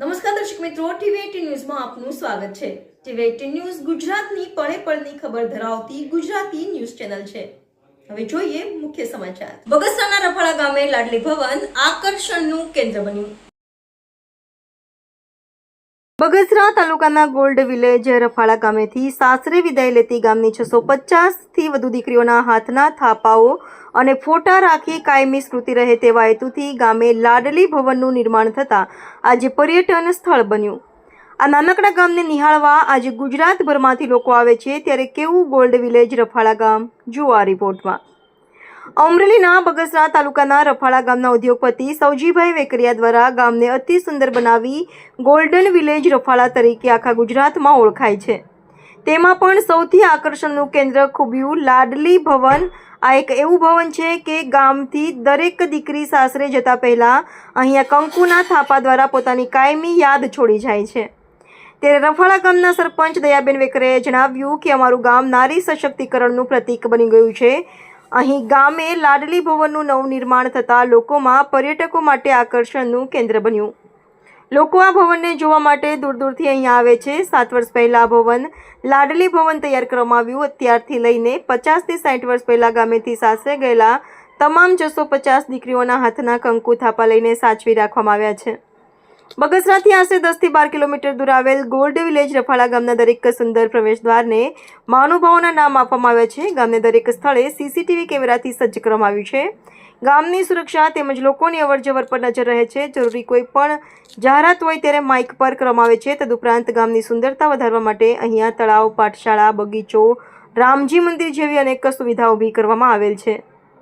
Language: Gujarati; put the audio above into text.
નમસ્કાર દર્શક મિત્રો ટીવી એટીન ન્યૂઝમાં આપનું સ્વાગત છે. ટીવી એટીન ન્યૂઝ ગુજરાતની પળે પળની ખબર ધરાવતી ગુજરાતી ન્યૂઝ ચેનલ છે. હવે જોઈએ મુખ્ય સમાચાર. બગસરાના રફાળા ગામે લાડલી ભવન આકર્ષણનું કેન્દ્ર બન્યું. બગસરા તાલુકાના ગોલ્ડ વિલેજ રફાળા ગામેથી સાસરે વિદાય લેતી ગામની છસો પચાસથી વધુ દીકરીઓના હાથના થાપાઓ અને ફોટા રાખી કાયમી સ્મૃતિ રહે તેવા હેતુથી ગામે લાડલી ભવનનું નિર્માણ થતાં આજે પર્યટન સ્થળ બન્યું. આ નાનકડા ગામને નિહાળવા આજે ગુજરાતભરમાંથી લોકો આવે છે ત્યારે કેવું ગોલ્ડ વિલેજ રફાળા ગામ? જુઓ આ રિપોર્ટમાં. અમરેલીના બગસરા તાલુકાના રફાળા ગામના ઉદ્યોગપતિ સૌજીભાઈ વેકરિયા દ્વારા ગામને અતિ સુંદર બનાવી ગોલ્ડન વિલેજ રફાળા તરીકે આખા ગુજરાતમાં ઓળખાય છે. તેમાં પણ સૌથી આકર્ષણનું કેન્દ્ર ખૂબ્યું લાડલી ભવન, આ એક એવું ભવન છે કે ગામથી દરેક દીકરી સાસરે જતા પહેલાં અહીંયા કંકુના થાપા દ્વારા પોતાની કાયમી યાદ છોડી જાય છે. ત્યારે રફાળા ગામના સરપંચ દયાબેન વેકરેએ જણાવ્યું કે અમારું ગામ નારી સશક્તિકરણનું પ્રતીક બની ગયું છે. અહીં ગામે લાડલી ભવનનું નવું નિર્માણ થતાં લોકોમાં પર્યટકો માટે આકર્ષણનું કેન્દ્ર બન્યું. લોકો આ ભવનને જોવા માટે દૂર દૂરથી અહીં આવે છે. સાત વર્ષ પહેલાં આ ભવન લાડલી ભવન તૈયાર કરવામાં આવ્યું. અત્યારથી લઈને પચાસથી સાઠ વર્ષ પહેલાં ગામેથી સાસરે ગયેલા તમામ છસો પચાસ દીકરીઓના હાથના કંકુ થાપા લઈને સાચવી રાખવામાં આવ્યા છે. બગસરાથી આશરે દસથી બાર કિલોમીટર દૂર આવેલ ગોલ્ડ વિલેજ રફાળા ગામના દરેક સુંદર પ્રવેશદ્વારને મહાનુભાવોના નામ આપવામાં આવ્યા છે. ગામને દરેક સ્થળે સીસીટીવી કેમેરાથી સજ્જ કરવામાં આવ્યું છે. ગામની સુરક્ષા તેમજ લોકોની અવરજવર પર નજર રહે છે. જરૂરી કોઈ પણ જાહેરાત હોય ત્યારે માઇક પર કરવામાં આવે છે. તદુપરાંત ગામની સુંદરતા વધારવા માટે અહીંયા તળાવ, પાઠશાળા, બગીચો, રામજી મંદિર જેવી અનેક સુવિધા ઊભી કરવામાં આવેલ છે.